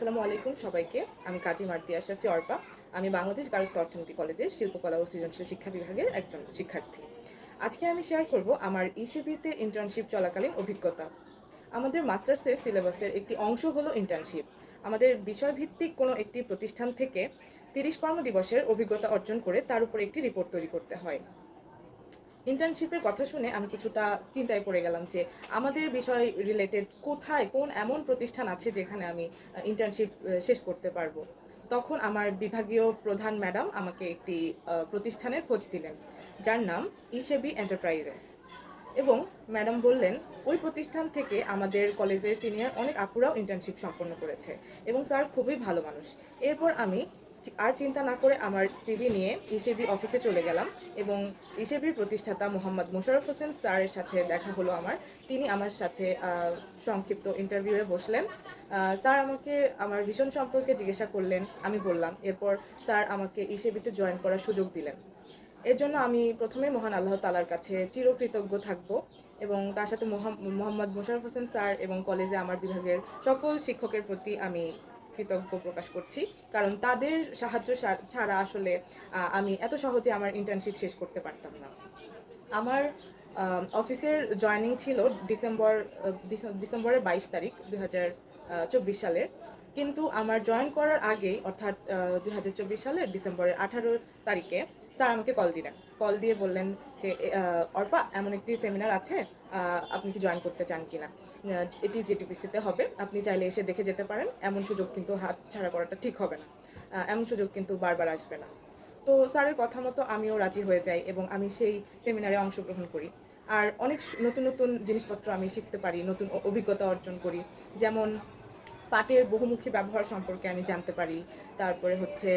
আসসালামু আলাইকুম সবাইকে। আমি কাজী মার্তি আশরাফি অর্পা। আমি বাংলাদেশ গার্লস অর্থনীতি কলেজের শিল্পকলা ও সৃজনশীল শিক্ষা বিভাগের একজন শিক্ষার্থী। আজকে আমি শেয়ার করব আমার ইসিবিতে ইন্টার্নশিপ চলাকালীন অভিজ্ঞতা। আমাদের মাস্টার্সের সিলেবাসের একটি অংশ হলো ইন্টার্নশিপ আমাদের বিষয়ভিত্তিক কোনো একটি প্রতিষ্ঠান থেকে তিরিশ কর্মদিবসের অভিজ্ঞতা অর্জন করে তার উপর একটি রিপোর্ট তৈরি করতে হয়। ইন্টার্নশিপের কথা শুনে আমি কিছুটা চিন্তায় পড়ে গেলাম যে আমাদের বিষয় রিলেটেড কোথায়, কোন এমন প্রতিষ্ঠান আছে যেখানে আমি ইন্টার্নশিপ শেষ করতে পারব? তখন আমার বিভাগীয় প্রধান ম্যাডাম আমাকে একটি প্রতিষ্ঠানের খোঁজ দিলেন, যার নাম ইসেবি এন্টারপ্রাইজেস এবং ম্যাডাম বললেন, ওই প্রতিষ্ঠান থেকে আমাদের কলেজের সিনিয়র অনেক আপুরাও ইন্টার্নশিপ সম্পন্ন করেছে এবং স্যার খুবই ভালো মানুষ। এরপর আমি আর চিন্তা না করে আমার সিভি নিয়ে ইসেবি অফিসে চলে গেলাম এবং ইসেবির প্রতিষ্ঠাতা মোহাম্মদ মোশাররফ হোসেন স্যারের সাথে দেখা হলো আমার। তিনি আমার সাথে সংক্ষিপ্ত ইন্টারভিউয়ে বসলেন। স্যার আমাকে আমার ভীষণ সম্পর্কে জিজ্ঞাসা করলেন, আমি বললাম। এরপর স্যার আমাকে ইসেবিতে জয়েন করার সুযোগ দিলেন। এর জন্য আমি প্রথমে মহান আল্লাহ তালার কাছে চিরকৃতজ্ঞ থাকব এবং তার সাথে মোহাম- মোহাম্মদ মোশাররফ হোসেন স্যার এবং কলেজে আমার বিভাগের সকল শিক্ষকের প্রতি আমি কৃতজ্ঞ প্রকাশ করছি। কারণ তাদের সাহায্য ছাড়া আসলে আমি এত সহজে আমার ইন্টার্নশিপ শেষ করতে পারতাম না। আমার অফিসের জয়েনিং ছিল ডিসেম্বর ডিসেম্বরের বাইশ তারিখ দুই হাজার সালের। কিন্তু আমার জয়েন করার আগেই, অর্থাৎ দুই হাজার চব্বিশ সালের ডিসেম্বরের আঠারো তারিখে স্যার আমাকে কল দিলেন। কল দিয়ে বললেন যে অর্পা, এমন একটি সেমিনার আছে আপনি কি জয়েন করতে চান কিনা? এটি জেটিপিসিতে হবে। আপনি চাইলে এসে দেখে যেতে পারেন। এমন সুযোগ কিন্তু হাত ছাড়া করাটা ঠিক হবে না। এমন সুযোগ কিন্তু বারবার আসবে না। তো স্যারের কথা মতো আমিও রাজি হয়ে যাই এবং আমি সেই সেমিনারে অংশগ্রহণ করি। আর অনেক নতুন নতুন জিনিসপত্র আমি শিখতে পারি, নতুন অভিজ্ঞতা অর্জন করি। যেমন পাটের বহুমুখী ব্যবহার সম্পর্কে আমি জানতে পারি। তারপরে হচ্ছে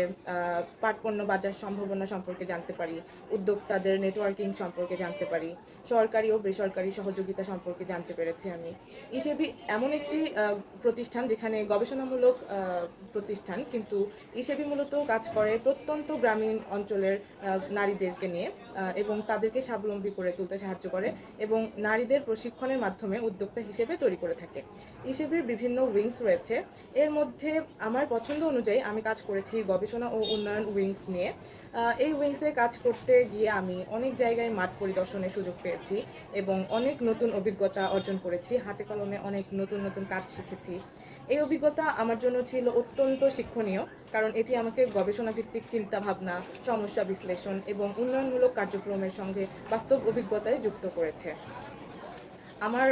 পাট পণ্য বাজার সম্ভাবনা সম্পর্কে জানতে পারি। উদ্যোক্তাদের নেটওয়ার্কিং সম্পর্কে জানতে পারি। সরকারি ও বেসরকারি সহযোগিতা সম্পর্কে জানতে পেরেছি আমি। ইসেবি এমন একটি প্রতিষ্ঠান যেখানে গবেষণামূলক প্রতিষ্ঠান, কিন্তু ইসেবি মূলত কাজ করে প্রত্যন্ত গ্রামীণ অঞ্চলের নারীদেরকে নিয়ে এবং তাদেরকে স্বাবলম্বী করে তুলতে সাহায্য করে এবং নারীদের প্রশিক্ষণের মাধ্যমে উদ্যোক্তা হিসেবে তৈরি করে থাকে। ইসেবির বিভিন্ন উইংস রয়েছে এর মধ্যে আমার পছন্দ অনুযায়ী আমি কাজ করেছি গবেষণা ও উন্নয়ন উইংস নিয়ে। এই উইংসে কাজ করতে গিয়ে আমি অনেক জায়গায় মাঠ পরিদর্শনের সুযোগ পেয়েছি এবং অনেক নতুন অভিজ্ঞতা অর্জন করেছি। হাতে কলমে অনেক নতুন নতুন কাজ শিখেছি। এই অভিজ্ঞতা আমার জন্য ছিল অত্যন্ত শিক্ষণীয় কারণ এটি আমাকে গবেষণা ভিত্তিক চিন্তা ভাবনা সমস্যা বিশ্লেষণ এবং উন্নয়নমূলক কার্যক্রমের সঙ্গে বাস্তব অভিজ্ঞতায় যুক্ত করেছে। আমার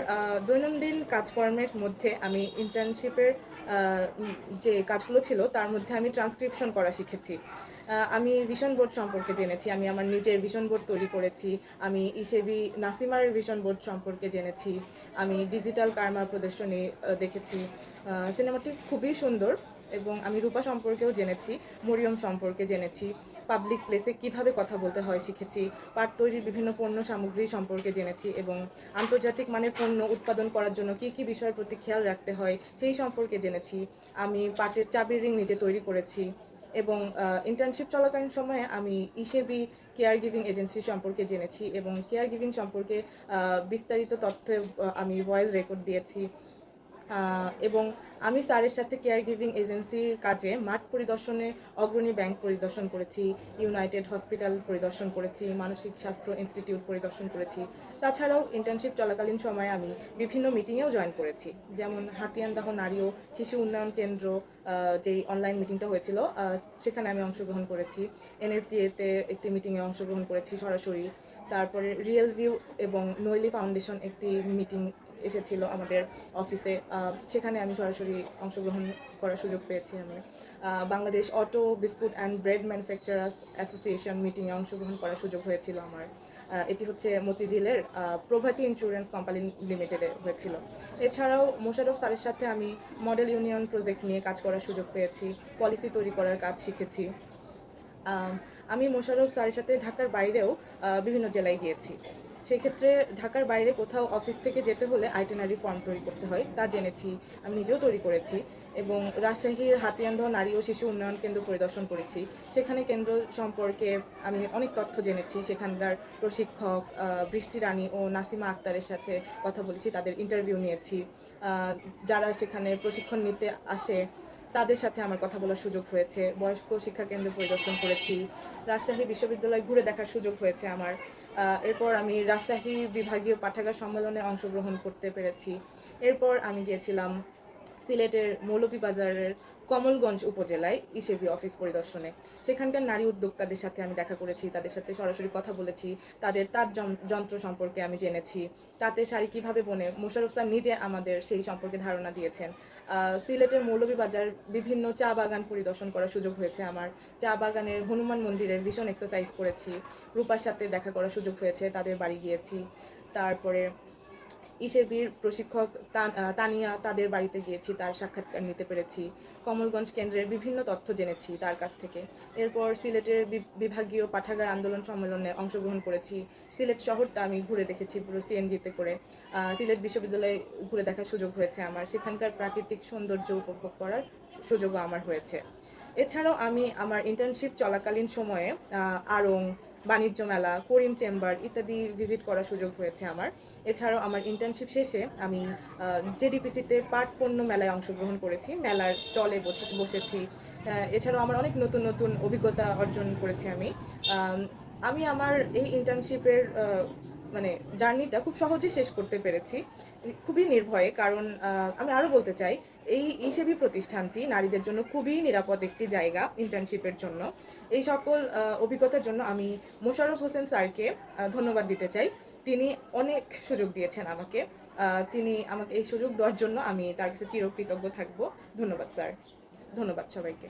দৈনন্দিন কাজকর্মের মধ্যে আমি ইন্টার্নশিপের যে কাজগুলো ছিল, তার মধ্যে আমি ট্রান্সক্রিপশন করা শিখেছি। আমি ভিশন বোর্ড সম্পর্কে জেনেছি, আমি আমার নিজের ভিশন বোর্ড তৈরি করেছি, আমি ইসেবি নাসিমার ভিশন বোর্ড সম্পর্কে জেনেছি, আমি ডিজিটাল কারমা প্রদর্শনী দেখেছি। সিনেমাটি খুবই সুন্দর। এবং আমি রূপা সম্পর্কেও জেনেছি, মরিয়ম সম্পর্কে জেনেছি পাবলিক প্লেসে কীভাবে কথা বলতে হয় শিখেছি, পাট তৈরির বিভিন্ন পণ্য সামগ্রী সম্পর্কে জেনেছি এবং আন্তর্জাতিক মানের পণ্য উৎপাদন করার জন্য কি কি বিষয়ের প্রতি খেয়াল রাখতে হয় সেই সম্পর্কে জেনেছি। আমি পাটের চাবির রিং নিজে তৈরি করেছি এবং ইন্টার্নশিপ চলাকালীন সময়ে আমি ইসেবি কেয়ার গিভিং এজেন্সি সম্পর্কে জেনেছি এবং কেয়ার গিভিং সম্পর্কে বিস্তারিত তথ্য আমি ভয়েস রেকর্ড দিয়েছি। এবং আমি স্যারের সাথে কেয়ার গিভিং এজেন্সির কাজে মাঠ পরিদর্শনে অগ্রণী ব্যাংক পরিদর্শন করেছি ইউনাইটেড হসপিটাল পরিদর্শন করেছি, মানসিক স্বাস্থ্য ইনস্টিটিউট পরিদর্শন করেছি। তাছাড়াও ইন্টার্নশিপ চলাকালীন সময়ে আমি বিভিন্ন মিটিংয়েও জয়েন করেছি। যেমন হাতিয়ানদাহ নারী ও শিশু উন্নয়ন কেন্দ্র যেই অনলাইন মিটিংটা হয়েছিল সেখানে আমি অংশগ্রহণ করেছি। এনএসডিএতে একটি মিটিংয়ে অংশগ্রহণ করেছি সরাসরি। তারপরে রিয়েল ভিউ এবং নৈলি ফাউন্ডেশন একটি মিটিং এসেছিল আমাদের অফিসে। সেখানে আমি সরাসরি অংশগ্রহণ করার সুযোগ পেয়েছি আমি। Bangladesh auto biscuit and bread manufacturers association মিটিংয়ে অংশগ্রহণ করার সুযোগ হয়েছিল আমার। এটি হচ্ছে মতিঝিলের প্রভাতী ইন্স্যুরেন্স কোম্পানি লিমিটেডে হয়েছিল। এছাড়াও মোশারফ স্যারের সাথে আমি মডেল ইউনিয়ন প্রজেক্ট নিয়ে কাজ করার সুযোগ পেয়েছি, পলিসি তৈরি করার কাজ শিখেছি। আমি মোশাররফ স্যারের সাথে ঢাকার বাইরেও বিভিন্ন জেলায় গিয়েছি। সেক্ষেত্রে ঢাকার বাইরে কোথাও অফিস থেকে যেতে হলে আইটেনারি ফর্ম তৈরি করতে হয়, তা জেনেছি, আমি নিজেও তৈরি করেছি এবং রাজশাহীর হাতিয়ানদহ নারী ও শিশু উন্নয়ন কেন্দ্র পরিদর্শন করেছি। সেখানে কেন্দ্র সম্পর্কে আমি অনেক তথ্য জেনেছি, সেখানকার প্রশিক্ষক বৃষ্টি রানী ও নাসিমা আক্তারের সাথে কথা বলেছি, তাদের ইন্টারভিউ নিয়েছি। যারা সেখানে প্রশিক্ষণ নিতে আসে তাদের সাথে আমার কথা বলার সুযোগ হয়েছে। বয়স্ক শিক্ষা কেন্দ্র পরিদর্শন করেছি। রাজশাহী বিশ্ববিদ্যালয় ঘুরে দেখার সুযোগ হয়েছে আমার। এরপর আমি রাজশাহী বিভাগীয় পাঠাগার সম্মেলনে অংশগ্রহণ করতে পেরেছি। এরপর আমি গিয়েছিলাম সিলেটের মৌলভীবাজারের কমলগঞ্জ উপজেলায় ইসেবি অফিস পরিদর্শনে। সেখানকার নারী উদ্যোক্তাদের সাথে আমি দেখা করেছি, তাদের সাথে সরাসরি কথা বলেছি, তাদের, তার যন- যন্ত্র সম্পর্কে আমি জেনেছি, তাতে শাড়ি কীভাবে বনে মোশারফ স্যার নিজে আমাদের সেই সম্পর্কে ধারণা দিয়েছেন। সিলেটের মৌলভীবাজার বিভিন্ন চা বাগান পরিদর্শন করার সুযোগ হয়েছে আমার। চা বাগানের হনুমান মন্দিরের ভীষণ এক্সারসাইজ করেছি, রূপার সাথে দেখা করার সুযোগ হয়েছে, তাদের বাড়ি গিয়েছি, তারপরে ইসেবির প্রশিক্ষক তানিয়া তাদের বাড়িতে গিয়েছি, তার সাক্ষাৎকার নিতে পেরেছি। কমলগঞ্জ কেন্দ্রের বিভিন্ন তথ্য জেনেছি তার কাছ থেকে। এরপর সিলেটের বিভাগীয় পাঠাগার আন্দোলন সম্মেলনে অংশগ্রহণ করেছি। সিলেট শহরটা আমি ঘুরে দেখেছি পুরো সিএনজিতে করে। সিলেট বিশ্ববিদ্যালয়ে ঘুরে দেখার সুযোগ হয়েছে আমার। সেখানকার প্রাকৃতিক সৌন্দর্য উপভোগ করার সুযোগও আমার হয়েছে। এছাড়াও আমি আমার ইন্টার্নশিপ চলাকালীন সময়ে আড়ং বাণিজ্য মেলা, করিম চেম্বার ইত্যাদি ভিজিট করার সুযোগ হয়েছে আমার। এছাড়াও আমার ইন্টার্নশিপ শেষে আমি জেডিপিসিতে পাট পণ্য মেলায় অংশগ্রহণ করেছি, মেলার স্টলে বসেছি। এছাড়াও আমার অনেক নতুন নতুন অভিজ্ঞতা অর্জন করেছি আমি। আমি আমার এই ইন্টার্নশিপের মানে জার্নিটা খুব সহজে শেষ করতে পেরেছি। খুবই নির্ভয়ে, কারণ আমি আরও বলতে চাই, এই ইসেবি প্রতিষ্ঠানটি নারীদের জন্য খুবই নিরাপদ একটি জায়গা ইন্টার্নশিপের জন্য। এই সকল অভিজ্ঞতার জন্য আমি মোশাররফ হোসেন স্যারকে ধন্যবাদ দিতে চাই। তিনি অনেক সুযোগ দিয়েছেন আমাকে। তিনি আমাকে এই সুযোগ দেওয়ার জন্য আমি তার কাছে চিরকৃতজ্ঞ থাকব। ধন্যবাদ, স্যার। ধন্যবাদ সবাইকে।